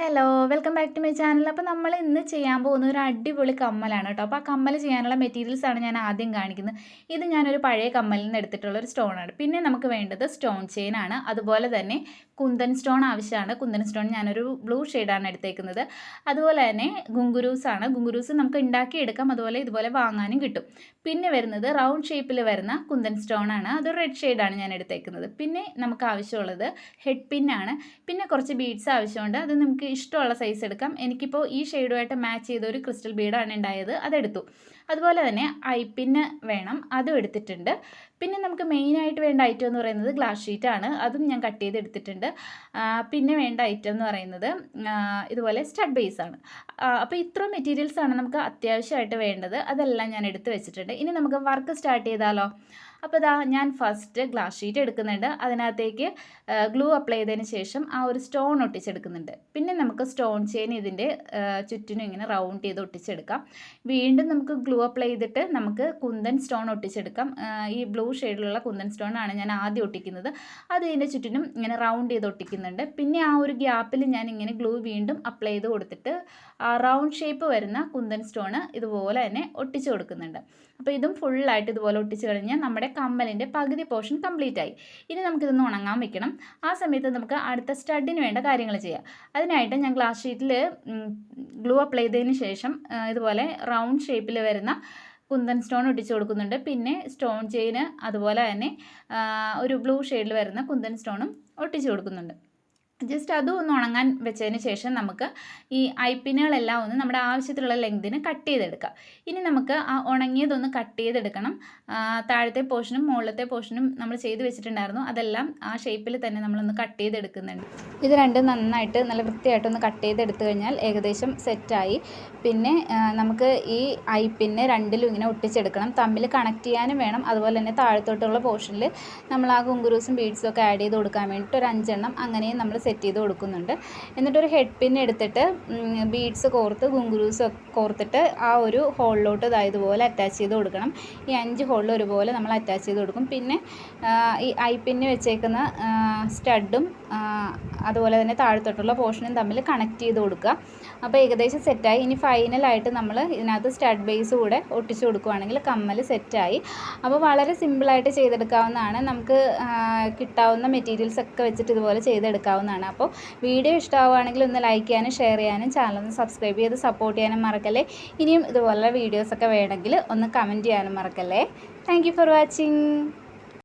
Hello welcome back to my channel അപ്പോൾ നമ്മൾ ഇന്ന് ചെയ്യാൻ പോകുന്ന ഒരു അടിപൊളി കമ്മലാണ് കേട്ടോ. അപ്പോൾ ആ കമ്മൽ ചെയ്യാനുള്ള മെറ്റീരിയൽസ് ആണ് ഞാൻ ആദ്യം കാണിക്കുന്നത്. ഇത് ഞാനൊരു പഴയ കമ്മലിൽ നിന്ന് എടുത്തിട്ടുള്ള ഒരു സ്റ്റോണാണ് പിന്നെ നമുക്ക് വേണ്ടത് സ്റ്റോൺ ചെയിൻ ആണ്. അതുപോലെ തന്നെ കുന്തൻ സ്റ്റോൺ ആവശ്യമാണ്. കുന്തൻ സ്റ്റോൺ ഞാനൊരു ബ്ലൂ ഷെയ്ഡാണ് എടുത്തേക്കുന്നത്. അതുപോലെ തന്നെ ഗുങ്കുരൂസ് ആണ്. ഗുങ്കുരൂസ് നമുക്ക് ഉണ്ടാക്കിയെടുക്കാം അതുപോലെ ഇതുപോലെ വാങ്ങാനും കിട്ടും. പിന്നെ വരുന്നത് റൗണ്ട് ഷേപ്പിൽ വരുന്ന കുന്തൻ സ്റ്റോൺ ആണ്. അത് റെഡ് ഷെയ്ഡാണ് ഞാൻ എടുത്തേക്കുന്നത്. പിന്നെ നമുക്ക് ആവശ്യമുള്ളത് ഹെഡ് പിന്നാണ് പിന്നെ കുറച്ച് ബീഡ്സ് ആവശ്യമുണ്ട്. അത് നമുക്ക് ഇഷ്ടമുള്ള സൈസ് എടുക്കാം. എനിക്കിപ്പോൾ ഈ ഷെയ്ഡുമായിട്ട് മാച്ച് ചെയ്ത ഒരു ക്രിസ്റ്റൽ ബീഡാണ് ഉണ്ടായത്. അതെടുത്തു. അതുപോലെ തന്നെ ഐ പിന്ന് വേണം. അതും എടുത്തിട്ടുണ്ട്. പിന്നെ നമുക്ക് മെയിനായിട്ട് വേണ്ട ഐറ്റം എന്ന് പറയുന്നത് ഗ്ലാസ് ഷീറ്റാണ് അതും ഞാൻ കട്ട് ചെയ്ത് എടുത്തിട്ടുണ്ട്. പിന്നെ വേണ്ട ഐറ്റം എന്ന് പറയുന്നത് ഇതുപോലെ സ്റ്റഡ് ബേസ് ആണ്. അപ്പോൾ ഇത്രയും മെറ്റീരിയൽസാണ് നമുക്ക് അത്യാവശ്യമായിട്ട് വേണ്ടത്. അതെല്ലാം ഞാൻ എടുത്ത് വെച്ചിട്ടുണ്ട്. ഇനി നമുക്ക് വർക്ക് സ്റ്റാർട്ട് ചെയ്താലോ? അപ്പോൾ ഇതാ ഞാൻ ഫസ്റ്റ് ഗ്ലാസ് ഷീറ്റ് എടുക്കുന്നുണ്ട്. അതിനകത്തേക്ക് ഗ്ലൂ അപ്ലൈ ചെയ്തതിന് ശേഷം ആ ഒരു സ്റ്റോൺ ഒട്ടിച്ചെടുക്കുന്നുണ്ട്. പിന്നെ നമുക്ക് സ്റ്റോൺ ചെയിൻ ഇതിന്റെ ചുറ്റിനും ഇങ്ങനെ റൗണ്ട് ചെയ്ത് ഒട്ടിച്ചെടുക്കാം. വീണ്ടും നമുക്ക് ഗ്ലൂ അപ്ലൈ ചെയ്തിട്ട് നമുക്ക് കുന്തൻ സ്റ്റോൺ ഒട്ടിച്ചെടുക്കാം. ഈ ബ്ലൂ ഷെയ്ഡിലുള്ള കുന്തൻ സ്റ്റോൺ ആണ് ഞാൻ ആദ്യം ഒട്ടിക്കുന്നത്. അത് ഇതിന്റെ ചുറ്റിനും ഇങ്ങനെ റൗണ്ട് ചെയ്ത് ഒട്ടിക്കുന്നുണ്ട്. പിന്നെ ആ ഒരു ഗ്യാപ്പിൽ ഞാൻ ഇങ്ങനെ ഗ്ലൂ വീണ്ടും അപ്ലൈ ചെയ്ത് കൊടുത്തിട്ട് ആ റൗണ്ട് ഷേപ്പ് വരുന്ന കുന്തൻ സ്റ്റോൺ ഇതുപോലെ തന്നെ ഒട്ടിച്ചു കൊടുക്കുന്നുണ്ട്. അപ്പോൾ ഇതും ഫുള്ളായിട്ട് ഇതുപോലെ ഒട്ടിച്ച് കഴിഞ്ഞാൽ നമ്മുടെ കമ്മലിന്റെ പകുതി പോർഷൻ കംപ്ലീറ്റ് ആയി. ഇനി നമുക്കിതൊന്ന് ഉണങ്ങാൻ വെക്കണം. ആ സമയത്ത് നമുക്ക് അടുത്ത സ്റ്റഡിന് വേണ്ട കാര്യങ്ങൾ ചെയ്യാം. അതിനായിട്ട് ഞാൻ ഗ്ലാസ് ഷീറ്റിൽ ഗ്ലൂ അപ്ലൈ ചെയ്തതിന് ശേഷം ഇതുപോലെ റൗണ്ട് ഷേപ്പിൽ വരുന്ന കുന്തൻ സ്റ്റോൺ ഒട്ടിച്ചു കൊടുക്കുന്നുണ്ട്. പിന്നെ സ്റ്റോൺ ചെയിന് അതുപോലെ തന്നെ ഒരു ബ്ലൂ ഷെയ്ഡിൽ വരുന്ന കുന്തൻ സ്റ്റോണും ഒട്ടിച്ചു കൊടുക്കുന്നുണ്ട്. ജസ്റ്റ് അതും ഒന്ന് ഉണങ്ങാൻ വെച്ചതിന് ശേഷം നമുക്ക് ഈ ഐപ്പിനുകളെല്ലാം ഒന്ന് നമ്മുടെ ആവശ്യത്തിലുള്ള ലെങ്തിന് കട്ട് ചെയ്തെടുക്കാം. ഇനി നമുക്ക് ആ ഉണങ്ങിയതൊന്ന് കട്ട് ചെയ്തെടുക്കണം. താഴത്തെ പോർഷനും മുകളിലത്തെ പോർഷനും നമ്മൾ ചെയ്ത് വെച്ചിട്ടുണ്ടായിരുന്നു. അതെല്ലാം ആ ഷേപ്പിൽ തന്നെ നമ്മളൊന്ന് കട്ട് ചെയ്തെടുക്കുന്നുണ്ട്. ഇത് രണ്ടും നന്നായിട്ട് നല്ല വൃത്തിയായിട്ടൊന്ന് കട്ട് ചെയ്തെടുത്തു കഴിഞ്ഞാൽ ഏകദേശം സെറ്റായി പിന്നെ നമുക്ക് ഈ ഐപ്പിനെ രണ്ടിലും ഇങ്ങനെ ഒട്ടിച്ചെടുക്കണം. തമ്മിൽ കണക്ട് ചെയ്യാനും വേണം. അതുപോലെ തന്നെ താഴത്തോട്ടുള്ള പോർഷനിൽ നമ്മൾ ആ കുങ്കുരൂസും ബീഡ്സും ഒക്കെ ആഡ് ചെയ്ത് കൊടുക്കാൻ വേണ്ടിയിട്ട് ഒരു അഞ്ചെണ്ണം അങ്ങനെയും നമ്മൾ സെറ്റ് ചെയ്ത് കൊടുക്കുന്നുണ്ട്. എന്നിട്ടൊരു ഹെഡ് പിൻ എടുത്തിട്ട് ബീഡ്സ് കോർത്ത് ഗുങ്കുരൂസ് കോർത്തിട്ട് ആ ഒരു ഹോളിലോട്ട് ഇതായതുപോലെ അറ്റാച്ച് ചെയ്ത് കൊടുക്കണം. ഈ അഞ്ച് ഹോളിൽ ഒരുപോലെ നമ്മൾ അറ്റാച്ച് ചെയ്ത് കൊടുക്കും. പിന്നെ ഈ ഐ പിന്ന് വെച്ചേക്കുന്ന സ്റ്റഡും അതുപോലെ തന്നെ താഴത്തോട്ടുള്ള പോർഷനും തമ്മിൽ കണക്ട് ചെയ്ത് കൊടുക്കുക. അപ്പോൾ ഏകദേശം സെറ്റായി. ഇനി ഫൈനലായിട്ട് നമ്മൾ ഇതിനകത്ത് സ്റ്റഡ് ബേസ് കൂടെ ഒട്ടിച്ചു കൊടുക്കുകയാണെങ്കിൽ കമ്മൽ സെറ്റായി. അപ്പോൾ വളരെ സിമ്പിളായിട്ട് ചെയ്തെടുക്കാവുന്നതാണ്. നമുക്ക് കിട്ടാവുന്ന മെറ്റീരിയൽസ് ഒക്കെ വെച്ചിട്ട് ഇതുപോലെ ചെയ്തെടുക്കാവുന്നതാണ്. അപ്പോൾ വീഡിയോ ഇഷ്ടമാവുകയാണെങ്കിൽ ഒന്ന് ലൈക്ക് ചെയ്യാനും ഷെയർ ചെയ്യാനും ചാനൽ ഒന്ന് സബ്സ്ക്രൈബ് ചെയ്ത് സപ്പോർട്ട് ചെയ്യാനും മറക്കല്ലേ? ഇനിയും ഇതുപോലുള്ള വീഡിയോസൊക്കെ വേണമെങ്കിൽ ഒന്ന് കമന്റ് ചെയ്യാനും മറക്കല്ലേ? Thank for watching